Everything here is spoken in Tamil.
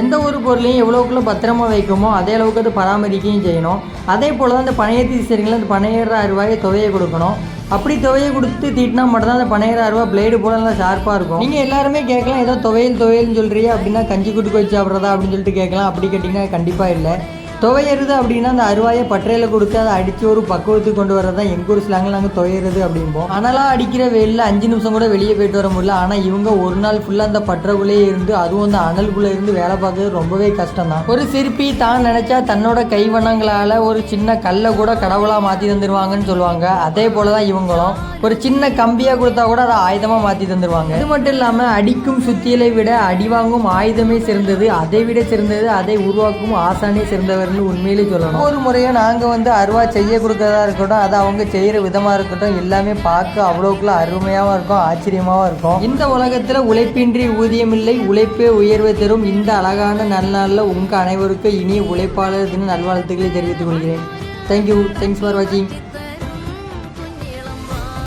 எந்த ஒரு பொருளையும் எவ்வளோக்குள்ள பத்திரமா வைக்குமோ அதே அளவுக்கு அது பராமரிக்கையும் செய்யணும். அதே போல் தான் அந்த பணையத்தி சரிங்களா அந்த பனையிறாயிரம் ரூபாயை தொகையை கொடுக்கணும். அப்படி தொகையை கொடுத்து தீட்டினா மட்டும்தான் அந்த பனையிறாயிரம் அருவா பிளேடு போல நல்லா ஷார்ப்பாக இருக்கும். நீங்கள் எல்லாருமே கேட்கலாம் ஏதோ துவையல் துவையல்னு சொல்கிறீங்க அப்படின்னா கஞ்சி குட்டி வச்சு சாப்பிட்றதா அப்படின்னு சொல்லிட்டு கேட்கலாம். அப்படி கேட்டிங்கன்னா கண்டிப்பாக இல்லை. துவையறது அப்படின்னா அந்த அருவாயை பற்றையில் கொடுத்து அதை அடித்து ஒரு பக்குவத்துக்கு கொண்டு வரது தான் எங்கள் ஊர் ஸ்லாங்கில் நாங்கள் துவையறது அப்படிம்போம். ஆனாலும் அடிக்கிற வெயிலில் அஞ்சு நிமிஷம் கூட வெளியே போயிட்டு வர முடியல. ஆனால் இவங்க ஒரு நாள் ஃபுல்லாக அந்த பற்றக்குள்ளேயே இருந்து அதுவும் அந்த அனலுக்குள்ளே இருந்து வேலை பார்க்கறது ரொம்பவே கஷ்டம் தான் ஒரு சிற்பி தான் நினச்சா தன்னோட கைவண்ணங்களால் ஒரு சின்ன கல்லை கூட கடவுளாக மாற்றி தந்துடுவாங்கன்னு சொல்லுவாங்க. அதே போல் தான் இவங்களும். ஒரு சின்ன கம்பியாக கொடுத்தா கூட அதை ஆயுதமாக மாற்றி தந்துடுவாங்க அது மட்டும் இல்லாமல் அடிக்கும் சுத்தியலை விட அடிவாங்கும் ஆயுதமே சிறந்தது அதை விட சிறந்தது அதை உருவாக்கும் ஆசானே சிறந்தவர் சிறந்தவர்னு உண்மையிலே சொல்லணும். ஒரு முறையாக நாங்கள் வந்து அருவா செய்ய கொடுக்கறதா இருக்கட்டும் அதை அவங்க செய்கிற விதமாக இருக்கட்டும் எல்லாமே பார்க்க அவ்வளோக்குள்ள அருமையாகவும் இருக்கும் ஆச்சரியமாகவும் இருக்கும். இந்த உலகத்தில் உழைப்பின்றி ஊதியம் இல்லை உழைப்பே உயர்வை தரும். இந்த அழகான நல்நாளில் உங்கள் அனைவருக்கும் இனிய உழைப்பாளர் தின நல்வாழ்த்துக்களை தெரிவித்துக் கொள்கிறேன். தேங்க்யூ தேங்க்ஸ் ஃபார் வாட்சிங்